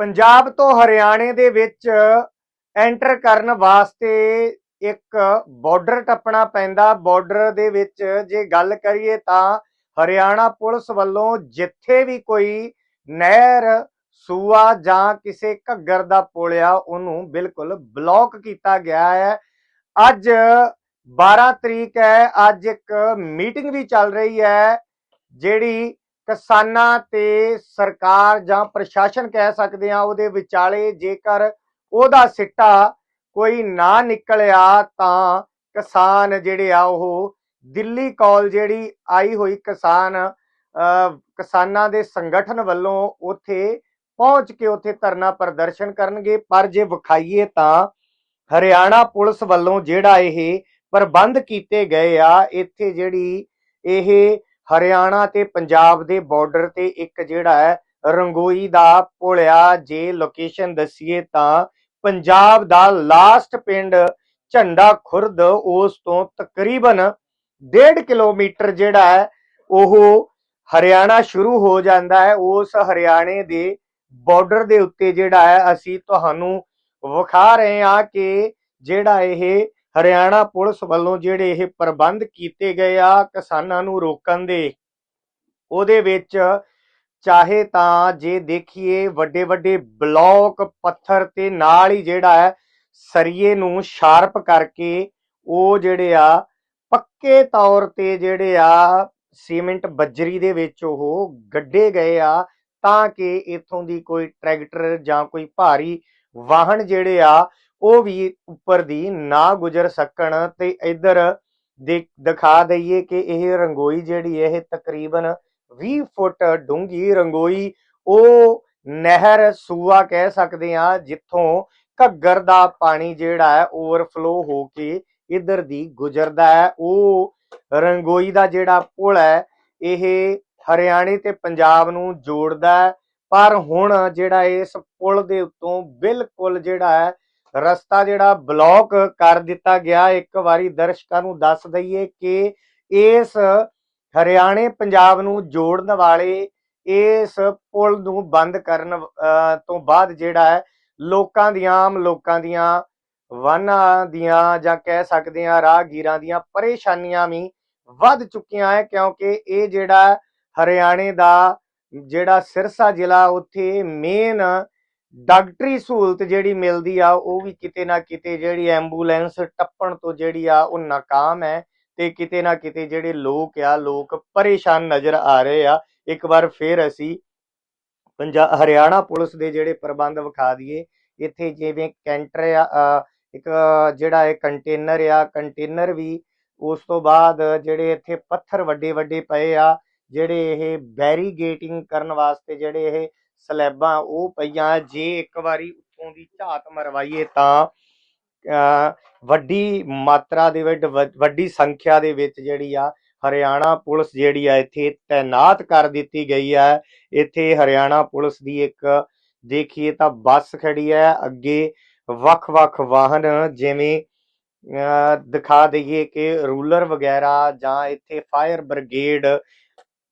ਪੰਜਾਬ ਤੋਂ ਹਰਿਆਣੇ ਦੇ ਵਿੱਚ ਐਂਟਰ ਕਰਨ ਵਾਸਤੇ ਇੱਕ ਬਾਰਡਰ ਟੱਪਣਾ ਪੈਂਦਾ। ਬਾਰਡਰ ਦੇ ਵਿੱਚ ਜੇ ਗੱਲ ਕਰੀਏ ਤਾਂ ਹਰਿਆਣਾ ਪੁਲਿਸ ਵੱਲੋਂ ਜਿੱਥੇ ਵੀ ਕੋਈ ਨਹਿਰ, ਸੂਆ ਜਾਂ ਕਿਸੇ ਘੱਗਰ ਦਾ ਪੁਲ ਆ ਉਹਨੂੰ ਬਿਲਕੁਲ ਬਲੌਕ ਕੀਤਾ ਗਿਆ ਹੈ। ਅੱਜ 12 ਤਰੀਕ ਹੈ। ਅੱਜ ਇੱਕ ਮੀਟਿੰਗ ਵੀ ਚੱਲ ਰਹੀ ਹੈ। ਜਿਹੜੀ ਕਿਸਾਨਾਂ ਤੇ ਸਰਕਾਰ ਜਾਂ ਪ੍ਰਸ਼ਾਸਨ ਕਹਿ ਸਕਦੇ ਆ, ਉਹਦੇ ਵਿਚਾਲੇ ਜੇਕਰ ਉਹਦਾ ਸਿੱਟਾ ਕੋਈ ਨਾ ਨਿਕਲਿਆ ਤਾਂ ਕਿਸਾਨ ਜਿਹੜੇ ਆ, ਉਹ ਦਿੱਲੀ ਕਾਲ ਜਿਹੜੀ ਆਈ ਹੋਈ ਕਿਸਾਨ ਕਿਸਾਨਾਂ ਦੇ ਸੰਗਠਨ ਵੱਲੋਂ ਉੱਥੇ ਪਹੁੰਚ ਕੇ ਉੱਥੇ ਧਰਨਾ ਪ੍ਰਦਰਸ਼ਨ ਕਰਨਗੇ। ਪਰ ਜੇ ਵਿਖਾਈਏ ਤਾਂ ਹਰਿਆਣਾ ਪੁਲਿਸ ਵੱਲੋਂ ਜਿਹੜਾ ਇਹ ਪ੍ਰਬੰਧ ਕੀਤੇ ਗਏ ਆ, ਇੱਥੇ ਜਿਹੜੀ ਇਹ ਹਰਿਆਣਾ ਤੇ ਪੰਜਾਬ ਦੇ ਬਾਰਡਰ ਤੇ ਇੱਕ ਜਿਹੜਾ ਹੈ ਰੰਗੋਈ ਦਾ ਪੁਲ ਜੇ ਲੋਕੇਸ਼ਨ ਦਸੀਏ ਤਾਂ ਪੰਜਾਬ ਦਾ ਲਾਸਟ ਪਿੰਡ ਝੰਡਾ ਖੁਰਦ ਉਸ ਤੋਂ ਤਕਰੀਬਨ 1.5 ਕਿਲੋਮੀਟਰ ਜਿਹੜਾ ਹੈ, ਉਹ ਹਰਿਆਣਾ ਸ਼ੁਰੂ ਹੋ ਜਾਂਦਾ ਹੈ। ਉਸ ਹਰਿਆਣੇ ਦੇ ਬਾਰਡਰ ਦੇ ਉੱਤੇ ਜਿਹੜਾ ਹੈ, ਅਸੀਂ ਤੁਹਾਨੂੰ ਵਿਖਾ ਰਹੇ ਹਾਂ ਕਿ ਜਿਹੜਾ ਇਹ ਹਰਿਆਣਾ ਪੁਲਿਸ ਵੱਲੋਂ ਜਿਹੜੇ ਇਹ ਪ੍ਰਬੰਧ ਕੀਤੇ ਗਏ ਆ ਕਿਸਾਨਾਂ ਨੂੰ ਰੋਕਣ ਦੇ, ਉਹਦੇ ਵਿੱਚ ਚਾਹੇ ਤਾਂ ਜੇ ਦੇਖੀਏ ਵੱਡੇ ਵੱਡੇ ਬਲੌਕ ਪੱਥਰ ਤੇ ਨਾਲ ਹੀ ਜਿਹੜਾ ਹੈ ਸਰੀਏ ਨੂੰ ਸ਼ਾਰਪ ਕਰਕੇ ਉਹ ਜਿਹੜੇ ਆ ਪੱਕੇ ਤੌਰ ਤੇ ਜਿਹੜੇ ਆ ਸੀਮੈਂਟ ਬੱਜਰੀ ਦੇ ਵਿੱਚ ਉਹ ਗੱਡੇ ਗਏ ਆ ਤਾਂ ਕਿ ਇਥੋਂ ਦੀ ਕੋਈ ਟਰੈਕਟਰ ਜਾਂ ਕੋਈ ਭਾਰੀ ਵਾਹਨ ਜਿਹੜੇ ਆ ਉਹ ਵੀ ਉੱਪਰ ਦੀ ਨਾ ਗੁਜ਼ਰ ਸਕਣ ਤੇ ਇੱਧਰ ਦੇ ਦਿਖਾ ਦਈਏ ਕਿ ਇਹ ਰੰਗੋਈ ਜਿਹੜੀ ਇਹ ਤਕਰੀਬਨ 20 ਫੁੱਟ ਡੂੰਘੀ ਰੰਗੋਈ ਉਹ ਨਹਿਰ ਸੂਆ ਕਹਿ ਸਕਦੇ ਆ ਜਿੱਥੋਂ ਘੱਗਰ ਦਾ ਪਾਣੀ ਜਿਹੜਾ ਹੈ ਓਵਰਫਲੋ ਹੋ ਕੇ ਇੱਧਰ ਦੀ ਗੁਜ਼ਰਦਾ ਹੈ। ਉਹ ਰੰਗੋਈ ਦਾ ਜਿਹੜਾ ਪੁਲ ਹੈ, ਇਹ ਹਰਿਆਣੇ ਤੇ ਪੰਜਾਬ ਨੂੰ ਜੋੜਦਾ ਹੈ। ਪਰ ਹੁਣ ਜਿਹੜਾ ਇਸ ਪੁਲ ਦੇ ਉੱਤੋਂ ਬਿਲਕੁਲ ਜਿਹੜਾ ਹੈ ਰਸਤਾ ਜਿਹੜਾ ਬਲੌਕ ਕਰ ਦਿੱਤਾ ਗਿਆ, ਇੱਕ ਵਾਰੀ ਦਰਸ਼ਕਾਂ ਨੂੰ ਦੱਸ ਦਈਏ ਕਿ ਇਸ ਹਰਿਆਣੇ ਪੰਜਾਬ ਨੂੰ ਜੋੜਨ ਵਾਲੇ ਇਸ ਪੁਲ ਨੂੰ ਬੰਦ ਕਰਨ ਤੋਂ ਬਾਅਦ ਜਿਹੜਾ ਹੈ, ਲੋਕਾਂ ਦੀਆਂ, ਆਮ ਲੋਕਾਂ ਦੀਆਂ ਵਾਹਨਾਂ ਦੀਆਂ ਜਾਂ ਕਹਿ ਸਕਦੇ ਆ ਰਾਹਗੀਰਾਂ ਦੀਆਂ ਪਰੇਸ਼ਾਨੀਆਂ ਵੀ ਵੱਧ ਚੁੱਕੀਆਂ ਹੈ, ਕਿਉਂਕਿ ਇਹ ਜਿਹੜਾ ਹਰਿਆਣੇ ਦਾ ਜਿਹੜਾ ਸਿਰਸਾ ਜ਼ਿਲ੍ਹਾ, ਉੱਥੇ ਮੇਨ ਡਾਕਟਰੀ ਸਹੂਲਤ ਜਿਹੜੀ ਮਿਲਦੀ ਆ, ਉਹ ਵੀ ਕਿਤੇ ਨਾ ਕਿਤੇ ਜਿਹੜੀ ਐਂਬੂਲੈਂਸ ਟੱਪਣ ਤੋਂ ਜਿਹੜੀ ਆ, ਉਹ ਨਾਕਾਮ ਹੈ ਤੇ ਕਿਤੇ ਨਾ ਕਿਤੇ ਜਿਹੜੇ ਲੋਕ ਆ, ਲੋਕ ਪਰੇਸ਼ਾਨ ਨਜ਼ਰ ਆ ਰਹੇ ਆ। ਇੱਕ ਵਾਰ ਫੇਰ ਅਸੀਂ ਪੰਜਾਬ ਹਰਿਆਣਾ ਪੁਲਿਸ ਦੇ ਜਿਹੜੇ ਪ੍ਰਬੰਧ ਵਿਖਾ ਦਈਏ। ਇੱਥੇ ਜਿਵੇਂ ਕੈਂਟਰ ਆ ਇੱਕ ਜਿਹੜਾ ਇਹ ਕੰਟੇਨਰ ਆ, ਕੰਟੇਨਰ ਵੀ ਉਸ ਤੋਂ ਬਾਅਦ ਜਿਹੜੇ ਇੱਥੇ ਪੱਥਰ ਵੱਡੇ ਵੱਡੇ ਪਏ ਆ, ਜਿਹੜੇ ਇਹ ਬੈਰੀਗੇਟਿੰਗ ਕਰਨ ਵਾਸਤੇ ਜਿਹੜੇ ਇਹ ਸਲੈਬਾਂ ਉਹ ਪਈਆਂ ਜੇ ਇੱਕ ਵਾਰੀ ਉੱਤੋਂ ਦੀ ਝਾਤ ਮਰਵਾਈਏ ਤਾਂ ਵੱਡੀ ਮਾਤਰਾ ਦੇ ਵਿੱਚ ਵੱਡੀ ਸੰਖਿਆ ਦੇ ਵਿੱਚ ਜਿਹੜੀ ਆ ਹਰਿਆਣਾ ਪੁਲਿਸ ਜਿਹੜੀ ਆ ਇੱਥੇ ਤਾਇਨਾਤ ਕਰ ਦਿੱਤੀ ਗਈ ਹੈ ਇੱਥੇ ਹਰਿਆਣਾ ਪੁਲਿਸ ਦੀ ਇੱਕ ਦੇਖੀਏ ਤਾਂ ਬੱਸ ਖੜੀ ਹੈ ਅੱਗੇ ਵੱਖ-ਵੱਖ ਵਾਹਨ ਜਿਵੇਂ ਅ, ਦਿਖਾ ਦਈਏ ਕਿ ਰੂਲਰ ਵਗੈਰਾ ਜਾਂ ਇੱਥੇ ਫਾਇਰ ਬ੍ਰਿਗੇਡ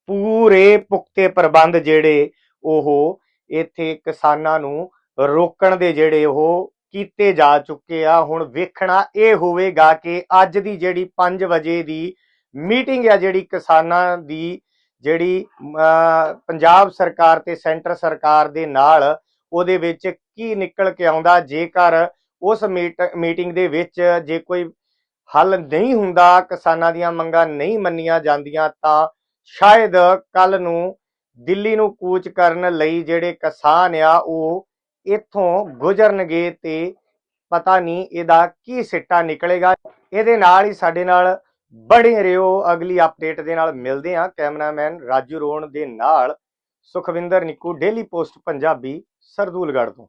ਪੂਰੇ ਪੁਖਤੇ ਪ੍ਰਬੰਧ ਜਿਹੜੇ ਉਹ ਇੱਥੇ ਕਿਸਾਨਾਂ ਨੂੰ ਰੋਕਣ ਦੇ ਜਿਹੜੇ ਉਹ ਕੀਤੇ ਜਾ ਚੁੱਕੇ ਆ। ਹੁਣ ਵੇਖਣਾ ਇਹ ਹੋਵੇਗਾ ਕਿ ਅੱਜ ਦੀ ਜਿਹੜੀ 5 ਵਜੇ ਦੀ ਮੀਟਿੰਗ ਆ, ਜਿਹੜੀ ਕਿਸਾਨਾਂ ਦੀ ਜਿਹੜੀ ਪੰਜਾਬ ਸਰਕਾਰ ਤੇ ਸੈਂਟਰ ਸਰਕਾਰ ਦੇ ਨਾਲ ਉਹਦੇ ਵਿੱਚ ਕੀ ਨਿਕਲ ਕੇ ਆਉਂਦਾ, ਜੇਕਰ ਉਸ ਮੀਟ- ਮੀਟਿੰਗ ਦੇ ਵਿੱਚ ਜੇ ਕੋਈ ਹੱਲ ਨਹੀਂ ਹੁੰਦਾ, ਕਿਸਾਨਾਂ ਦੀਆਂ ਮੰਗਾਂ ਨਹੀਂ ਮੰਨੀਆਂ ਜਾਂਦੀਆਂ, ਤਾਂ ਸ਼ਾਇਦ ਕੱਲ ਨੂੰ ਦਿੱਲੀ ਨੂੰ ਕੂਚ ਕਰਨ ਲਈ ਜਿਹੜੇ ਕਿਸਾਨ ਆ, ਉਹ ਇੱਥੋਂ ਗੁਜ਼ਰਨਗੇ ਤੇ ਪਤਾ ਨਹੀਂ ਇਹਦਾ ਕੀ ਸਿੱਟਾ ਨਿਕਲੇਗਾ। ਇਹਦੇ ਨਾਲ ਹੀ ਸਾਡੇ ਨਾਲ ਬਣੇ ਰਿਓ ਅਗਲੀ ਅਪਡੇਟ ਦੇ ਨਾਲ ਮਿਲਦੇ ਹਾਂ। ਕੈਮਰਾਮੈਨ ਰਾਜੂ ਰੋਣ ਦੇ ਨਾਲ ਸੁਖਵਿੰਦਰ ਨਿੱਕੂ ਡੇਲੀ ਪੋਸਟ ਪੰਜਾਬੀ, ਸਰਦੂਲਗੜ੍ਹ ਤੋਂ।